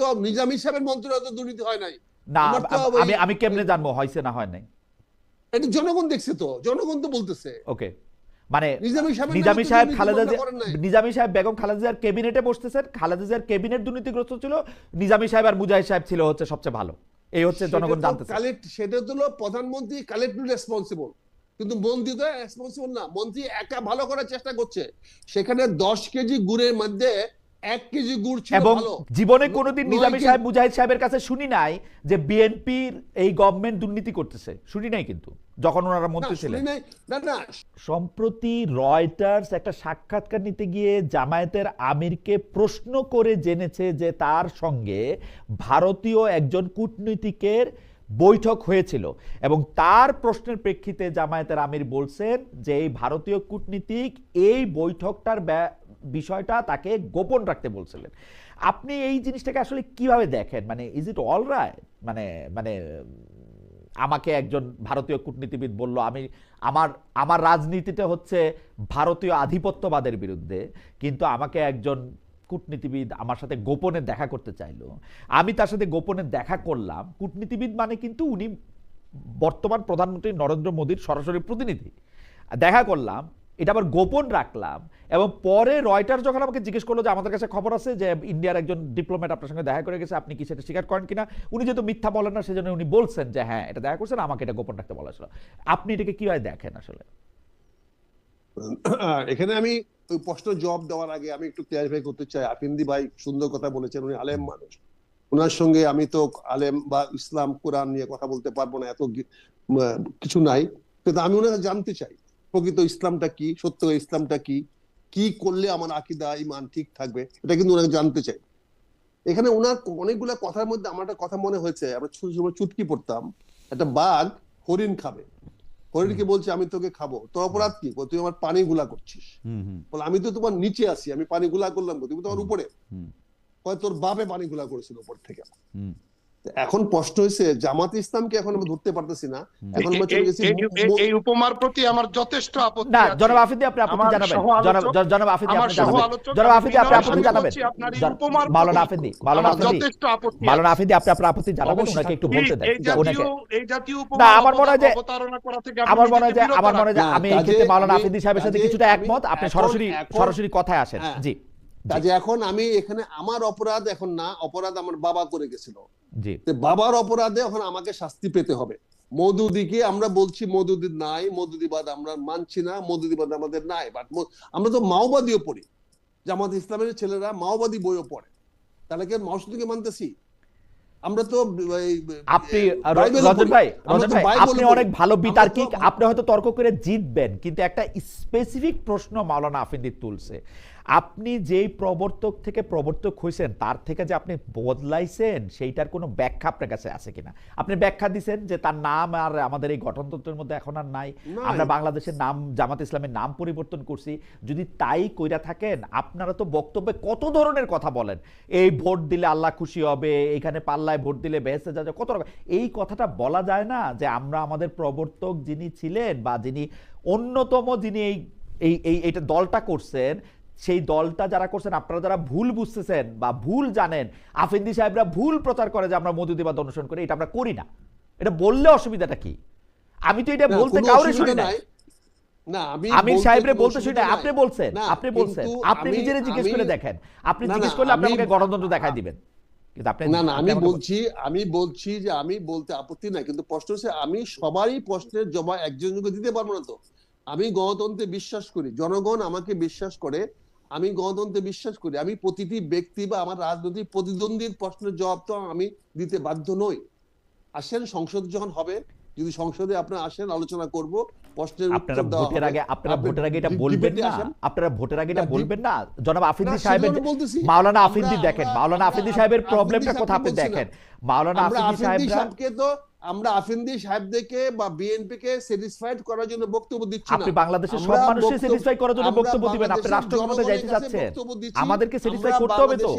তো নিজাম সাহেবের মন্ত্রণালয়ে তো দুর্নীতি হয় নাই। না আমি আমি কেমনে জানব? হয়েছে না হয় নাই? এটা জনগণ দেখছে তো জনগণ তো বলতেছে। ওকে। মানে নিজামী সাহেব খালেদা। নিজামী সাহেব বেগম খালেদা জিয়ার ক্যাবিনেটে বসতেছেন। খালেদা জিয়ার ক্যাবিনেট দুর্নীতিগ্রস্ত ছিল। নিজামী সাহেব আর মুজাহিদ সাহেব ছিল হচ্ছে সবচেয়ে ভালো। এই হচ্ছে জনগণ জানতেছে। কালেক্ট সেটা তো প্রধানমন্ত্রী কালেক্টিভ রেসপন্সিবল কিন্তু মন্ত্রী তো রেসপন্সিবল না। মন্ত্রী একা ভালো করার চেষ্টা করছে। সেখানে দশ কেজি গুড়ের মধ্যে এক কেজি গুড় ছিল এবং জীবনে কোনোদিন নিজামী সাহেব মুজাহিদ সাহেবের কাছে শুনি নাই যে বিএনপির এই গভর্নমেন্ট দুর্নীতি করতেছে। শুনি নাই কিন্তু যখন ওনারা মন্ত্রী ছিলেন। সম্প্রতি রয়টার্স একটা সাক্ষাৎকার নিতে গিয়ে জামায়াতের আমিরকে প্রশ্ন করে জেনেছে যে তার সঙ্গে ভারতীয় একজন কূটনীতিকের বৈঠক হয়েছিল। এবং তার প্রশ্নের প্রেক্ষিতে জামায়াতের আমির বলছেন যে এই ভারতীয় কূটনীতিক এই বৈঠকটার বিষয়টা তাকে গোপন রাখতে বলছিলেন। আপনি এই জিনিসটাকে আসলে কীভাবে দেখেন? মানে ইজ ইট অল রাইট মানে মানে আমাকে একজন ভারতীয় কূটনীতিবিদ বলল, আমি, আমার আমার রাজনীতিটা হচ্ছে ভারতীয় আধিপত্যবাদের বিরুদ্ধে, কিন্তু আমাকে একজন কূটনীতিবিদ আমার সাথে গোপনে দেখা করতে চাইলো। আমি তার সাথে গোপনে দেখা করলাম। কূটনীতিবিদ মানে কিন্তু উনি বর্তমান প্রধানমন্ত্রী নরেন্দ্র মোদীর সরাসরি প্রতিনিধি। দেখা করলাম এটা আবার গোপন রাখলাম। এবং পরে রয়টার যখন আমাকে জিজ্ঞেস করল যে আমাদের কাছে খবর আছে যে ইন্ডিয়ার একজন ডিপ্লোম্যাট আপনার সঙ্গে দেখা করে গেছে, আপনি কি সেটা স্বীকার করেন কিনা? উনি যেহেতু মিথ্যা বলেন না, সেজন্য উনি বলছেন যে হ্যাঁ এটা দেখা করছেন, আমাকে এটা গোপন রাখতে বলা ছিল। আপনি এটাকে কীভাবে দেখেন আসলে? এখানে আমি ওই প্রশ্ন জবাব দেওয়ার আগে আমি একটু ক্লিয়ারিফাই করতে চাই। আফিন্দি ভাই সুন্দর কথা বলেছেন, উনি আলেম মানুষ। ওনার সঙ্গে আমি তো আলেম বা ইসলাম, কোরআন নিয়ে কথা বলতে পারব না, এত কিছু নাই। কিন্তু আমি ওনাকে জানতে চাই। প্রকৃত ইসলামটা কি? সত্য ইসলামটা কি? কি করলে আমার আকিদা ইমান ঠিক থাকবে? এটা কিন্তু ওনাকে জানতে চাই। এখানে ওনার অনেকগুলা কথার মধ্যে আমার একটা কথা মনে হয়েছে। আমরা ছোট সময় চুটকি পড়তাম। একটা বাঘ হরিণ খাবে। হরিণকে বলছে আমি তোকে খাব। তোর অপরাধ কি? তুই আমার পানি গুলা করছিস। বলে আমি তো তোমার নিচে আছি। আমি পানি গুলা করলাম তুমি তোমার উপরে। হয় তোর বাপে পানি গুলা করেছিল উপর থেকে। এখন প্রশ্ন হয়েছে জামাত ইসলামকে এখন আমরা ধরতে পারতেছি না। এখন আমরা চলে গেছি এই- উপমার প্রতি আমার যথেষ্ট আপত্তি না জনাব আফিদি আপনি আপত্তি জানাবেন। জনাব জনাব আফিদি আপনি জানাবেন। জনাব আফিদি আপনি আপত্তি জানাবেন। মাওলানা আফিদি মাওলানা আফিদি যথেষ্ট আপত্তি মাওলানা আফিদি আপনি আপনার আপত্তি জানাবেন ওনাকে একটু বলতে দেন এই জাতীয় ওনাকে। এই জাতীয় উপমা না, আমার মনে হয় যে- অবতারণা করা থেকে আমার মনে হয় যে আমার মনে হয় যে আমি এই ক্ষেত্রে মাওলানা আফিদি সাহেবের সাথে কিছুটা একমত। আপনি সরাসরি সরাসরি কথায় আসেন। হ্যাঁ। জি। কাজে এখন আমি এখানে আমার অপরাধ এখন না অপরাধ আমার বাবা করে গেছিল। বাবার অপরাধে এখন আমাকে শাস্তি পেতে হবে। মধুদিকে আমরা বলছি মধুদি নাই মধুদিবাদ আমরা মানছি না মধুদিবাদ আমাদের নাই। বাট আমরা তো মাওবাদীও পড়ি। জামাত ইসলামের ছেলেরা মাওবাদী বইও পড়ে। তাহলে কি মাওসুদিকে মানতেছি? আমরা তো আপনি। ভাই ভাই অনেক ভালো বিতার্কিক। আপনি হয়তো তর্ক করে জিতবেন কিন্তু একটা স্পেসিফিক প্রশ্ন মাওলানা আফিন্দি তুলছে। আপনি যেই প্রবর্তক থেকে প্রবর্তক হয়েছেন তার থেকে যে আপনি বদলাইছেন সেইটার কোনো ব্যাখ্যা আপনার কাছে আছে কিনা? আপনি ব্যাখ্যা দিছেন যে তার নাম আর আমাদের এই গঠনতন্ত্রের মধ্যে এখন আর নাই। আমরা বাংলাদেশের নাম জামাত ইসলামের নাম পরিবর্তন করছি। যদি তাই কইরা থাকেন আপনারা তো বক্তব্যে কত ধরনের কথা বলেন? এই ভোট দিলে আল্লাহ খুশি হবে এখানে পাল্লায় ভোট দিলে বেহেস্তে যা কত রকম? এই কথাটা বলা যায় না যে আমরা আমাদের প্রবর্তক যিনি ছিলেন বা যিনি অন্যতম যিনি এই এই এই এইটা দলটা করছেন সেই দলটা যারা করছেন আপনারা যারা ভুল বুঝতেছেন বা ভুল জানেন আফিন্দি সাহেবরা ভুল প্রচার করে যে আমরা মধুদিবাদ অনুসরণ করি এটা আমরা করি না। এটা বললে অসুবিধাটা কি? আমি তো এটা বলতে কাউরে শুনি না না আমি সাহেবরে বলতে শুনি না, আপনি বলছেন আপনি বলছেন। আপনি নিজেরে জিজ্ঞেস করে দেখেন। আপনি জিজ্ঞেস করলে আপনি আমাকে গণতন্ত্র দেখাই দিবেন। না না আমি বলছি আমি বলছি যে আমি বলতে আপত্তি নাই। কিন্তু প্রশ্ন হচ্ছে আমি সবারই প্রশ্নের জবাব একজনকে দিতে পারব না তো। আমি গণতন্ত্রে বিশ্বাস করি। জনগণ আমাকে বিশ্বাস করে আমি গণতন্ত্রে বিশ্বাস করি, আমি প্রতিটি ব্যক্তি বা আমার রাজনৈতিক প্রতিদ্বন্দ্বীর প্রশ্নের জবাব তো আমি দিতে বাধ্য নই। আসেন সংসদ যখন হবে যদি সংসদে আপনারা আসেন আলোচনা করব প্রশ্নের আপনারা ভোটের আগে আপনারা ভোটের আগে এটা বলবেন না। আপনারা ভোটের আগে এটা বলবেন না। জনাব আফিন্দি না, সাহেবের মাওলানা আফিন্দি দেখেন মাওলানা আফিন্দি সাহেবের প্রবলেমটা কোথা আপনি দেখেন? মাওলানা আফিন্দি সাহেবকে তো আমরা আফিন্দি সাহেবদেরকে বা বিএনপি কে স্যাটিসফাইড করার জন্য বক্তব্য দিচ্ছি না। আপনি বাংলাদেশের সব মানুষকে স্যাটিসফাই করার জন্য বক্তব্য দিবেন। আপনি রাষ্ট্র ক্ষমতায় যাইতে চাচ্ছেন। আমাদেরকে স্যাটিসফাই করতে হবে তো।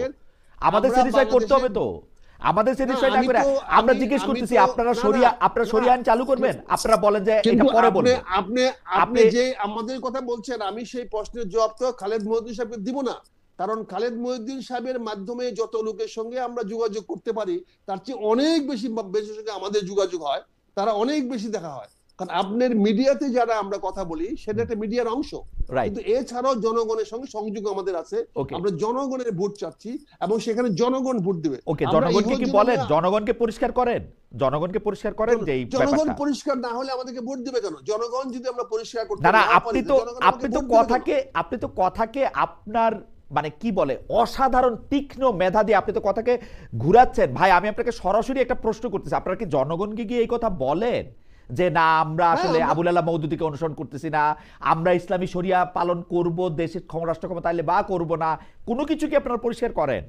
আমাদের স্যাটিসফাই করতে হবে তো। আমাদের স্যাটিসফাই না করে আমরা জিজ্ঞেস করতেছি আপনারা সরিয়া শরিয়া আপনারা সরিয়ান শরিয়া আইন চালু করবেন? আপনারা বলেন যে এটা পরে বলবেন আপনি আপনি- যে আমাদের কথা বলছেন আমি সেই প্রশ্নের জবাব তো খালেদ মহিউদ্দিন সাহেবকে দিব না। কারণ খালেদ মহিউদ্দিন সাহেবের মাধ্যমে যত লোকের সঙ্গে আমরা যোগাযোগ করতে পারি তার চেয়ে অনেক বেশি বেশি সঙ্গে আমাদের যোগাযোগ হয় তারা অনেক বেশি দেখা হয়। কারণ আপনার মিডিয়াতে যারা আমরা কথা বলি সেটা একটা মিডিয়ার অংশ। কিন্তু এছাড়াও জনগণের সঙ্গে সংযোগ আমাদের আছে। আমরা জনগণের ভোট চাচ্ছি এবং সেখানে জনগণ ভোট দেবে। ওকে জনগণকে কি বলেন? জনগণকে পরিষ্কার করেন? জনগণকে পরিষ্কার করেন যে জনগণ পরিষ্কার না হলে আমাদেরকে ভোট দেবে কেন? জনগণ যদি আমরা পরিষ্কার করতে না আপনি তো আপনি তো? কথাকে আপনি তো কথাকে আপনার মানে কি বলে অসাধারণ তীক্ষ্ণ মেধা দিয়ে আপনি তো কথাকে ঘুরাচ্ছেন। ভাই আমি আপনাকে সরাসরি একটা প্রশ্ন করতেছি। আপনারা কি জনগণকে গিয়ে এই কথা বলেন? যে না আমরা হ্যাঁ, আসলে আবুল আল্লাহ মৌদুদিকে অনুসরণ করতেছি না আমরা ইসলামী শরিয়া পালন করব দেশের রাষ্ট্র ক্ষমতা বা করব না কোনো কিছু কি আপনারা পরিষ্কার করেন?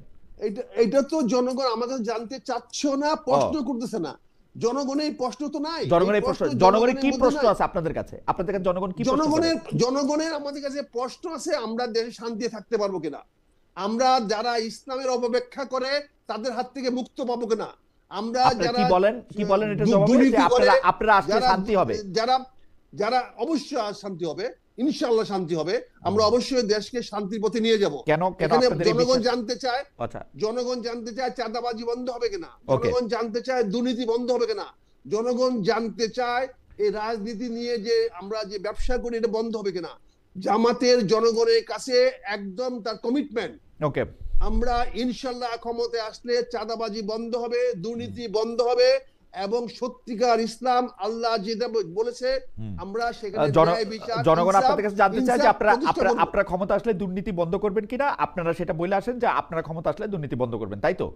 এটা তো জনগণ আমাকে জানতে চাচ্ছ না প্রশ্ন করতেছে না। জনগণের প্রশ্ন তো নাই। জনগণের প্রশ্ন জনগণের কি প্রশ্ন আছে আপনাদের কাছে? আপনাদের কাছে জনগণ কি প্রশ্ন জনগণের জনগণের আমাদের কাছে প্রশ্ন আছে আমরা দেশে শান্তি থাকতে পারব কিনা? আমরা যারা ইসলামের অপব্যাখ্যা করে তাদের হাত থেকে মুক্ত পাবো কিনা? আমরা যারা কি বলেন? কি বলেন এটা জবাবে? যে আপনারা আপনারা যারা শান্তি হবে। যারা যারা অবশ্যই শান্তি হবে ইনশাআল্লাহ শান্তি হবে আমরা অবশ্যই দেশকে শান্তির পথে নিয়ে যাব। কেন কেন জনগণ জানতে চায় আচ্ছা। জনগণ জানতে চায় চাঁদাবাজি বন্ধ হবে কিনা? জনগণ জানতে চায় দুর্নীতি বন্ধ হবে কিনা? জনগণ জানতে চায় এই রাজনীতি নিয়ে যে আমরা যে ব্যবসা করি এটা বন্ধ হবে কিনা? জামাতের জনগণের কাছে একদম তার কমিটমেন্ট ওকে। আমরা ইনশাল্লাহ ক্ষমতায় আসলে চাঁদাবাজি বন্ধ হবে দুর্নীতি বন্ধ হবে এবং সত্যিকার ইসলাম আল্লাহ যেটা বলেছে আমরা সেখানে জনগণ আপনাদের কাছে জানতে চায় যে আপনারা আপনারা আপনারা ক্ষমতা আসলে দুর্নীতি বন্ধ করবেন কিনা? আপনারা সেটা বলে আসেন যে আপনারা ক্ষমতা আসলে দুর্নীতি বন্ধ করবেন তাই তো?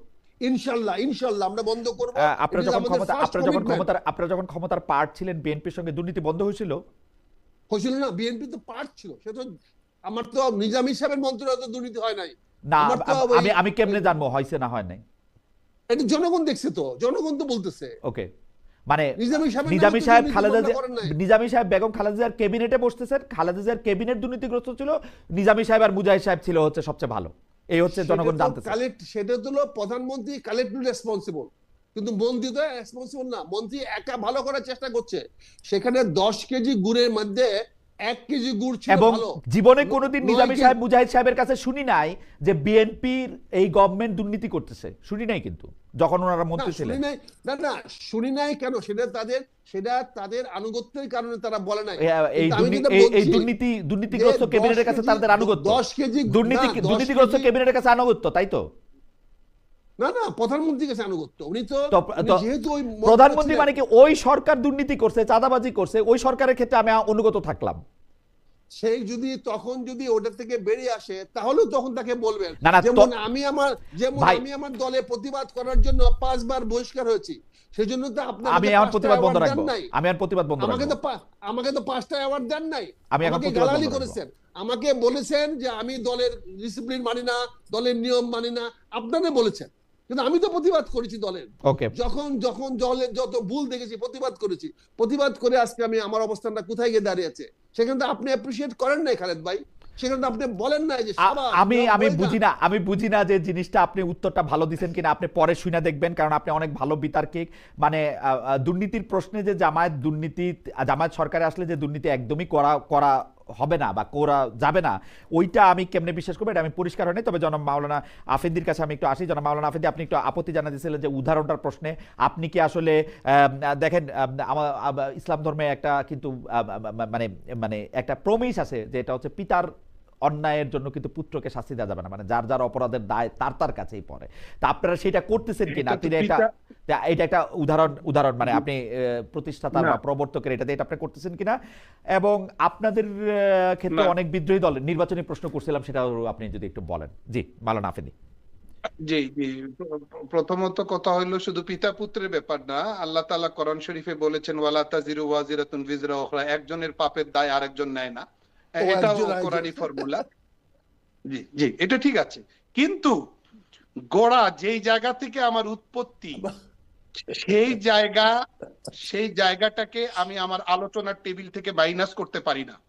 ইনশাল্লাহ ইনশাল্লাহ আমরা বন্ধ করব। আপনারা যখন ক্ষমতা আপনারা যখন ক্ষমতার আপনারা যখন ক্ষমতার পার্ট ছিলেন বিএনপির সঙ্গে দুর্নীতি বন্ধ হয়েছিল? হয়েছিল না বিএনপি তো পার্ট ছিল সে তো আমার তো নিজাম হিসাবের মন্ত্রণালয় তো দুর্নীতি হয় নাই। না আম- আমি কেমনে জানব হয়েছে না হয় নাই? এটা জনগণ দেখছে তো জনগণ তো বলতেছে। ওকে মানে নিজামী সাহেব খালেদা। নিজামী সাহেব বেগম খালেদা জিয়ার ক্যাবিনেটে বসতেছেন খালেদা জিয়ার ক্যাবিনেট দুর্নীতিগ্রস্ত ছিল নিজামী সাহেব আর মুজাহিদ সাহেব ছিল হচ্ছে সবচেয়ে ভালো। এই হচ্ছে জনগণ জানতেছে। কালেক্ট সেটা হলো প্রধানমন্ত্রী কালেক্টিভ রেসপন্সিবল কিন্তু মন্ত্রী তো রেসপন্সিবল না মন্ত্রী একা ভালো করার চেষ্টা করছে। সেখানে দশ কেজি গুড়ের মধ্যে এক কেজি গুড় ছিল এবং জীবনে কোনোদিন নিজামী সাহেব মুজাহিদ সাহেবের কাছে শুনি নাই যে বিএনপির এই গভর্নমেন্ট দুর্নীতি করতেছে। শুনি নাই কিন্তু যখন ওনারা মন্ত্রী ছিলেন। না না শুনি নাই কেন? সেটা তাদের সেটা তাদের আনুগত্যের কারণে তারা বলে নাই। এই দুর্নীতি দুর্নীতিগ্রস্ত ক্যাবিনেটের কাছে তাদের আনুগত্য। দশ কেজি দুর্নীতি দুর্নীতিগ্রস্ত ক্যাবিনেটের কাছে আনুগত্য তাই তো? না না প্রধানমন্ত্রীর কাছে আনুগত্য। উনি তো যেহেতু ওই প্রধানমন্ত্রী মানে কি ওই সরকার দুর্নীতি করছে চাঁদাবাজি করছে ওই সরকারের ক্ষেত্রে আমি অনুগত থাকলাম। সেই যদি তখন যদি ওটা থেকে বেরিয়ে আসে তাহলে তখন তাকে বলবেন যেমন আমি আমার যেমন আমি আমার দলে প্রতিবাদ করার জন্য পাঁচবার বহিষ্কার হয়েছি সেই জন্য তো আপনি আমি আমার প্রতিবাদ বন্ধ রাখব। আমি আর প্রতিবাদ বন্ধ আমাকে তো আমাকে তো পাঁচটা অ্যাওয়ার্ড দেন নাই। আমি আমাকে রাখব। করেছেন। আমাকে বলেছেন যে আমি দলের ডিসিপ্লিন মানি না দলের নিয়ম মানি না। আপনারা বলেছেন। কিন্তু আমি তো প্রতিবাদ করেছি দলের। যখন যখন দলের যত ভুল দেখেছি প্রতিবাদ করেছি। প্রতিবাদ করে আজকে আমি আমার অবস্থানটা কোথায় গিয়ে দাঁড়িয়ে আছে? সেখানে তো আপনি অ্যাপ্রিসিয়েট করেন নাই খালেদ ভাই। সেখানে আপনি বলেন নাই যে আমি আমি। বুঝি না আমি বুঝি না যে জিনিসটা আপনি উত্তরটা ভালো দিছেন কিনা আপনি পরে শুনে দেখবেন কারণ আপনি অনেক ভালো বিতার্কিক। মানে দুর্নীতির প্রশ্নে যে জামায়াত দুর্নীতি জামায়াত সরকারে আসলে যে দুর্নীতি একদমই করা করা হবে না বা করা যাবে না, ওইটা আমি কেমনে বিশ্বাস করব, এটা আমি পরিষ্কার হয়নি। তবে জনাব মাওলানা আফেদির কাছে আমি একটু আসি। জনাব মাওলানা আফেদি আপনি একটু আপত্তি জানা দিয়েছিলেন যে উদাহরণটার প্রশ্নে। আপনি কি আসলে দেখেন ইসলাম ধর্মে একটা কিন্তু মানে মানে একটা প্রমিস আছে যে এটা হচ্ছে পিতার অন্যায়ের জন্য কিন্তু পুত্রকে শাস্তি দেওয়া যাবে না। মানে যার যার অপরাধের দায় তার তার কাছেই পড়ে। তা আপনারা সেটা করতেছেন কিনা? এটা তিনি এটা এটা একটা উদাহরণ উদাহরণ। মানে আপনি না। বা প্রবর্তকের এটাতে এটা আপনি করতেছেন কিনা? এবং আপনাদের ক্ষেত্রে অনেক বিদ্রোহী দল নির্বাচনী প্রশ্ন করছিলাম সেটাও আপনি যদি একটু বলেন। জি মালানা আফেদি জি জি। প্রথমত কথা হইল শুধু পিতা পুত্রের ব্যাপার না আল্লাহ তাআলা কোরআন শরীফে বলেছেন ওয়ালা তাজিরু ওয়াজিরাতুন বিজরা উখরা। একজনের পাপের দায় আরেকজন নেয় না। এটাও ফর্মুলা। জি জি এটা ঠিক আছে। কিন্তু গোড়া যেই জায়গা থেকে আমার উৎপত্তি সেই জায়গা সেই জায়গাটাকে আমি আমার আলোচনার টেবিল থেকে মাইনাস করতে পারি না।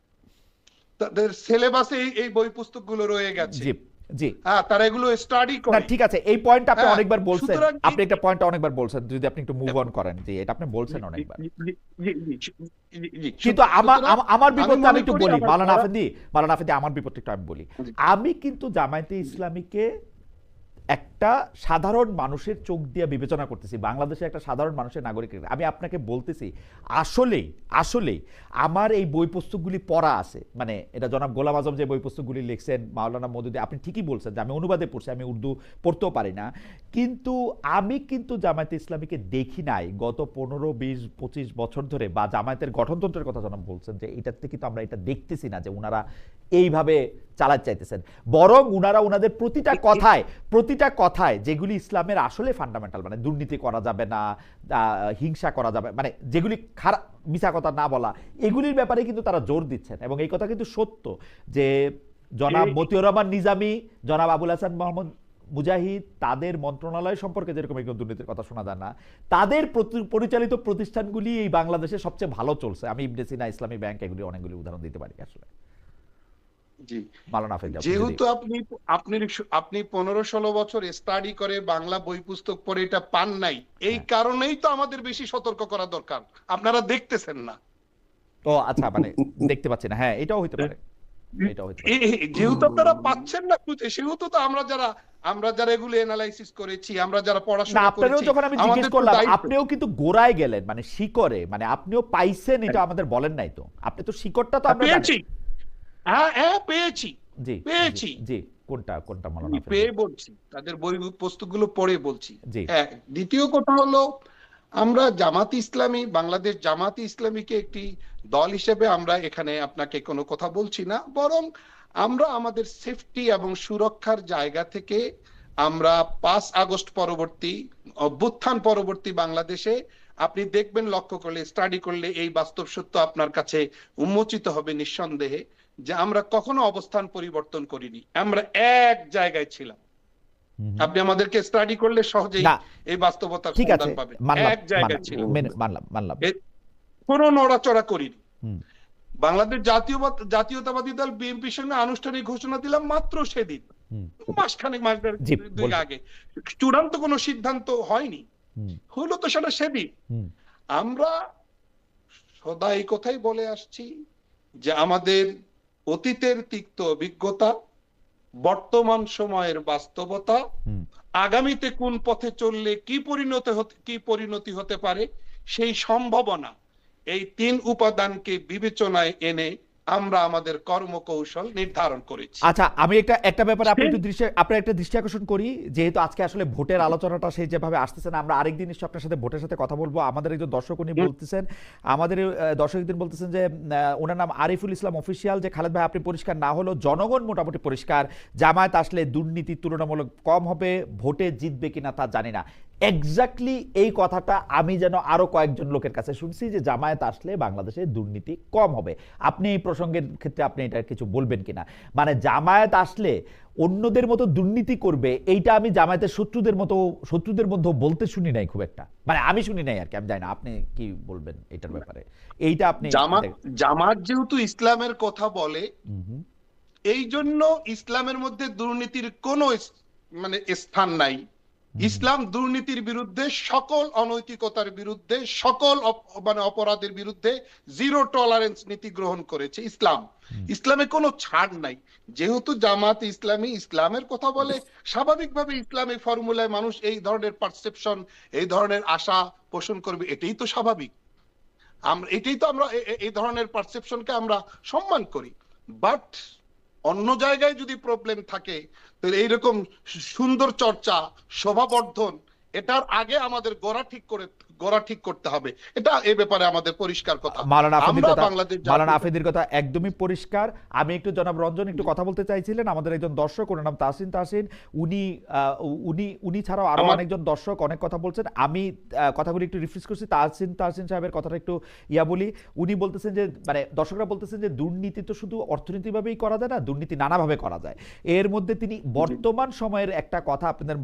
তাদের সিলেবাসে এই বই পুস্তকগুলো রয়ে গেছে। জি। হ্যাঁ তারা এগুলো স্টাডি করে। ঠিক আছে এই পয়েন্ট আপনি হ্যাঁ, অনেকবার বলছেন। আপনি একটা পয়েন্ট অনেকবার বলছেন যদি আপনি একটু মুভ অন করেন। জি এটা আপনি বলছেন অনেকবার। কিন্তু আমার আমি একটু বলি আমার মালানা মালানা একটু আমি বলি। আমি কিন্তু জামায়াতে ইসলামীকে একটা সাধারণ মানুষের চোখ দিয়ে বিবেচনা করতেছি। বাংলাদেশে একটা সাধারণ মানুষের নাগরিক আমি আপনাকে বলতেছি আসলে আসলে আমার এই বই পুস্তকগুলি পড়া আছে। মানে এটা জনাব গোলাম আজম যে বই পুস্তকগুলি লিখছেন, মাওলানা মদুদি, আপনি ঠিকই বলছেন যে আমি অনুবাদে পড়ছি, আমি উর্দু পড়তেও পারি না। কিন্তু আমি কিন্তু জামায়াতে ইসলামীকে দেখি নাই। গত পনেরো, বিশ, পঁচিশ বছর ধরে বা জামায়াতের গঠনতন্ত্রের কথা জনাব বলছেন যে এটার থেকে তো আমরা এটা দেখতেছি না যে ওনারা এইভাবে চালাতে চাইতেছেন। বরং উনারা ওনাদের প্রতিটা কথায় প্রতিটা কথায় যেগুলি ইসলামের আসলে ফান্ডামেন্টাল মানে দুর্নীতি করা যাবে না হিংসা করা যাবে মানে যেগুলি খারাপ মিছা কথা না বলা এগুলির ব্যাপারে কিন্তু তারা জোর দিচ্ছেন। এবং এই কথা কিন্তু সত্য যে জনাব মতিউর রহমান নিজামী জনাব আবুল হাসান মোহাম্মদ মুজাহিদ তাদের মন্ত্রণালয় সম্পর্কে যেরকম এগুলো দুর্নীতির কথা শোনা যায় না তাদের পরিচালিত প্রতিষ্ঠানগুলি এই বাংলাদেশে সবচেয়ে ভালো চলছে। আমি ইবনে সিনা ইসলামী ব্যাংক এগুলি অনেকগুলি উদাহরণ দিতে পারি আসলে। যেহেতু আপনি আপনি আপনি পনেরো ষোলো বছর স্টাডি করে বাংলা বই পুস্তক পড়ে এটা পান নাই এই হ্যাঁ। কারণেই তো আমাদের বেশি সতর্ক করা দরকার। আপনারা দেখতেছেন না। ও আচ্ছা মানে দেখতে পাচ্ছি না। হ্যাঁ এটাও হইতে পারে। যেহেতু আপনারা পাচ্ছেন না খুঁজে সেহেতু তো আমরা যারা আমরা যারা এগুলো এনালাইসিস করেছি আমরা যারা পড়াশোনা করেছি যখন আমি জিজ্ঞেস করলাম আপনিও কিন্তু গোড়ায় গেলেন মানে শিকরে মানে আপনিও পাইছেন এটা আমাদের বলেন নাই তো। আপনি তো শিকড়টা তো আমরা পেয়েছি হ্যাঁ হ্যাঁ পেয়েছি। জি পেয়েছি। জি, কোনটা কোনটা মালানা পেয়ে বলছি। তাদের বই পুস্তকগুলো পড়ে বলছি। হ্যাঁ দ্বিতীয় কথা হলো আমরা জামাত ইসলামী বাংলাদেশ জামাত ইসলামীকে একটি দল হিসেবে আমরা এখানে আপনাকে কোনো কথা বলছি না। বরং আমরা আমাদের সেফটি এবং সুরক্ষার জায়গা থেকে আমরা পাঁচ আগস্ট পরবর্তী অভ্যুত্থান পরবর্তী বাংলাদেশে আপনি দেখবেন লক্ষ্য করলে স্টাডি করলে এই বাস্তব সত্য আপনার কাছে উন্মোচিত হবে নিঃসন্দেহে। যে আমরা কখনো অবস্থান পরিবর্তন করিনি। আমরা এক জায়গায় ছিলাম। আপনি আমাদেরকে স্টাডি করলে সহজেই এই আছে সন্ধান পাবেন এক জায়গায় মানলাম, ছিল মেনে- মানলাম মানলাম। কোনো নড়াচড়া করিনি। বাংলাদেশ জাতীয়বাদ জাতীয়তাবাদী দল বিএনপির সঙ্গে আনুষ্ঠানিক ঘোষণা দিলাম মাত্র সেদিন। মাসখানেক মাস দুই আগে। চূড়ান্ত কোনো সিদ্ধান্ত হয়নি। হলো তো সেটা সেদিন। আমরা সদা এই কথাই বলে আসছি যে আমাদের অতীতের তিক্ত অভিজ্ঞতা বর্তমান সময়ের বাস্তবতা আগামীতে কোন পথে চললে কি পরিণত হতে কি পরিণতি হতে পারে সেই সম্ভাবনা এই তিন উপাদানকে বিবেচনায় এনে আমরা আমাদের কর্মকৌশল নির্ধারণ করেছি। আচ্ছা আমি একটা একটা ব্যাপারে আপনি একটু দৃষ্টি আপনার একটা দৃষ্টি আকর্ষণ করি যেহেতু আজকে আসলে ভোটের আলোচনাটা সেই যেভাবে আসতেছে না আমরা আরেকদিন নিশ্চয় আপনার সাথে ভোটের সাথে কথা বলব। আমাদের একজন দর্শক উনি বলতেছেন আমাদের দর্শক একদিন বলতেছেন যে আহ, ওনার নাম আরিফুল ইসলাম অফিসিয়াল যে খালেদ ভাই আপনি পরিষ্কার না হলেও জনগণ মোটামুটি পরিষ্কার জামায়াত আসলে দুর্নীতি তুলনামূলক কম হবে ভোটে জিতবে কিনা তা জানি না। এক্স্যাক্টলি এই কথাটা আমি যেন আরও কয়েকজন লোকের কাছে শুনছি যে জামায়াত আসলে বাংলাদেশে দুর্নীতি কম হবে। আপনি এই প্রসঙ্গের ক্ষেত্রে আপনি এটা কিছু বলবেন কিনা? মানে জামায়াত আসলে অন্যদের মতো দুর্নীতি করবে এইটা আমি জামায়াতের শত্রুদের মতো শত্রুদের মধ্যে বলতে শুনি নাই খুব একটা। মানে আমি শুনি নাই আর কি আমি জানি না আপনি কি বলবেন এটার ব্যাপারে? এইটা আপনি জামাত যেহেতু ইসলামের কথা বলে এই জন্য ইসলামের মধ্যে দুর্নীতির কোনো মানে স্থান নাই। ইসলাম দুর্নীতির বিরুদ্ধে সকল অনৈতিকতার বিরুদ্ধে সকল মানে অপরাধের বিরুদ্ধে জিরো টলারেন্স নীতি গ্রহণ করেছে ইসলাম। ইসলামে কোনো ছাড় নাই। যেহেতু জামাত ইসলামী ইসলামের কথা বলে স্বাভাবিকভাবে ইসলামী ফর্মুলায় মানুষ এই ধরনের পারসেপশন এই ধরনের আশা পোষণ করবে এটাই তো স্বাভাবিক। আমরা এটাই তো আমরা এই ধরনের পারসেপশনকে আমরা সম্মান করি। বাট অন্য জায়গায় যদি প্রবলেম থাকে তাহলে এইরকম সুন্দর চর্চা শোভাবর্ধন এটার আগে আমাদের গোড়া ঠিক করে গোড়া ঠিক করতে হবে। এটা এই ব্যাপারে আমাদের পরিষ্কার কথা। মাওলানা আফেদির কথা জাতীয়- আফেদির কথা একদমই পরিষ্কার। আমি একটু জনাব রঞ্জন একটু কথা বলতে চাইছিলেন। আমাদের একজন দর্শক ওনার নাম তাসিন তাসিন উনি উনি উনি ছাড়াও আরও অনেকজন দর্শক অনেক কথা বলছেন। আমি কথাগুলি একটু রিফ্রেশ করছি। তাসিন তাসিন সাহেবের কথাটা একটু ইয়া বলি। উনি বলতেছেন যে মানে দর্শকরা বলতেছেন যে দুর্নীতি তো শুধু অর্থনীতিভাবেই করা যায় না দুর্নীতি নানাভাবে করা যায়। এর মধ্যে তিনি বর্তমান সময়ের একটা কথা আপনাদের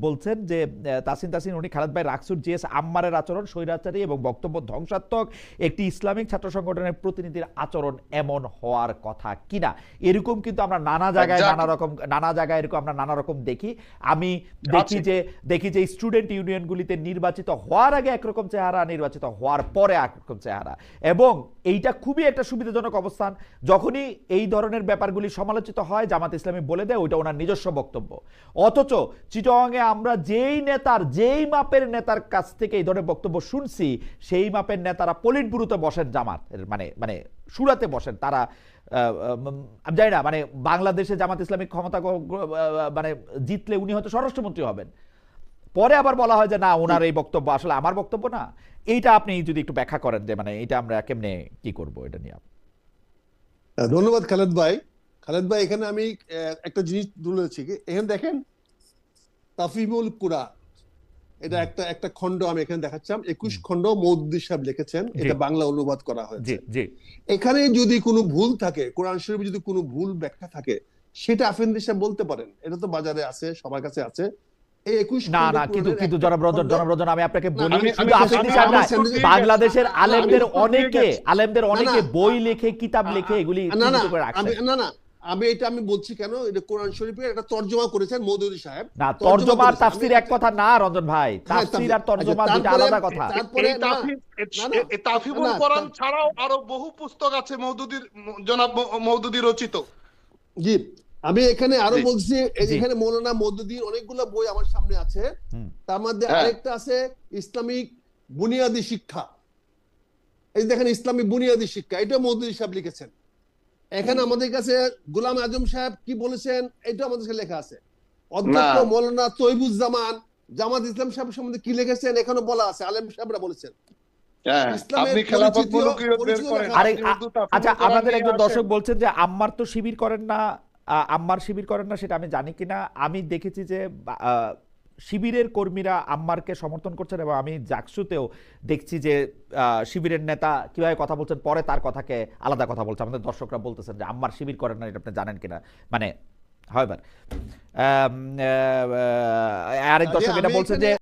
বলছেন যে যে তাসিন তাসিন উনি খালেদ ভাই রাকসুর জিএস আম্মারের আচরণ স্বৈরাচারী এবং বক্তব্য ধ্বংসাত্মক একটি ইসলামিক ছাত্র সংগঠনের প্রতিনিধির আচরণ এমন হওয়ার কথা কিনা। এরকম কিন্তু আমরা নানা জায়গায় নানা রকম নানা জায়গায় এরকম আমরা নানা রকম দেখি। আমি দেখি যে দেখি যে স্টুডেন্ট ইউনিয়নগুলিতে নির্বাচিত হওয়ার আগে একরকম চেহারা নির্বাচিত হওয়ার পরে একরকম চেহারা। এবং এইটা খুবই একটা সুবিধাজনক অবস্থান। যখনই এই ধরনের ব্যাপারগুলি সমালোচিত হয়, জামাত ইসলামী বলে দেয়, ওইটা ওনার নিজস্ব বক্তব্য। অথচ চিটংয়ে আমরা যেই নেতার, যেই মাপের নেতার কাছ থেকে এই ধরনের বক্তব্য শুনছি, সেই মাপের নেতারা পলিট বসেন জামাত মানে মানে সুরাতে বসেন। তারা আমি জানি না মানে বাংলাদেশে জামাত ইসলামিক ক্ষমতা মানে জিতলে উনি হয়তো স্বরাষ্ট্রমন্ত্রী হবেন। পরে আবার বলা হয় যে না ওনার এই বক্তব্য আসলে আমার বক্তব্য না। এইটা আপনি যদি একটু ব্যাখ্যা করেন যে মানে এটা আমরা কেমনে কি করব এটা নিয়ে? ধন্যবাদ খালেদ ভাই। খালেদ ভাই এখানে আমি একটা জিনিস তুলেছি এখানে দেখেন তাফিমুল কুরআন এটা একটা একটা খণ্ড আমি এখানে দেখাচ্ছিলাম। একুশ খণ্ড মৌদুদ্দি সাহেব লিখেছেন এটা বাংলা অনুবাদ করা হয়েছে। এখানে যদি কোনো ভুল থাকে কোরআন শরীফে যদি কোনো ভুল ব্যাখ্যা থাকে সেটা আফেন্দি সাহেব বলতে পারেন। এটা তো বাজারে আছে সবার কাছে আছে। না না কিন্তু কিন্তু একটা জনাব রঞ্জন খণ্ড- জনাব রঞ্জন আমি আপনাকে বলি আমি- শুধু আমি- আফ্রিদি আমি- সাহেব আমি না, বাংলাদেশের আলেমদের আমি উত্তর দিয়ে অনেকে আলেমদের অনেকে বই লেখে কিতাব লেখে এগুলি না না চিহ্নিত করে রাখছেন আমি না না আমি এটা আমি বলছি কেন? এটা কোরআন শরীফের একটা তর্জমা করেছেন মৌদুদি সাহেব। না তর্জমা তর্জমা আর করেছেন। তাফসির এক কথা না রঞ্জন ভাই। হ্যাঁ, তাফসির আর তর্জমা আচ্ছা, আলাদা কথা। তারপরে কোরআন ছাড়াও আরও বহু পুস্তক আছে মৌদুদির জনাব মৌদুদি রচিত। জি আমি এখানে আরও বলছি এখানে মৌলানা মদুদ্দিন অনেকগুলো বই আমার সামনে আছে। তার মধ্যে হ্যাঁ। আরেকটা আছে ইসলামিক বুনিয়াদি শিক্ষা। এই দেখেন ইসলামিক বুনিয়াদি শিক্ষা এটা মৌদুদি সাহেব লিখেছেন। এখানে আমাদের কাছে গোলাম আজম সাহেব কি বলেছেন এটা আমাদের কাছে লেখা আছে। অধ্যক্ষ। মৌলানা তৈবুজ্জামান জামাত ইসলাম সাহেব সম্বন্ধে কি লিখেছেন এখানে বলা আছে আলেম সাহেবরা বলেছেন। হ্যাঁ, আচ্ছা কোরআন আমাদের একজন দর্শক বলছেন যে আম্মার তো শিবির করেন না আম্মার শিবির করেন না সেটা আমি জানি কিনা। আমি দেখেছি যে শিবিরের কর্মীরা আম্মারকে সমর্থন করছেন এবং আমি জাকসুতেও দেখছি যে শিবিরের নেতা কীভাবে কথা বলছেন পরে তার কথাকে আলাদা কথা বলছে। আমাদের দর্শকরা বলতেছেন যে আম্মার শিবির করেন না এটা আপনি জানেন কিনা? মানে হয় আরেক দর্শক এটা আমি বলছেন যে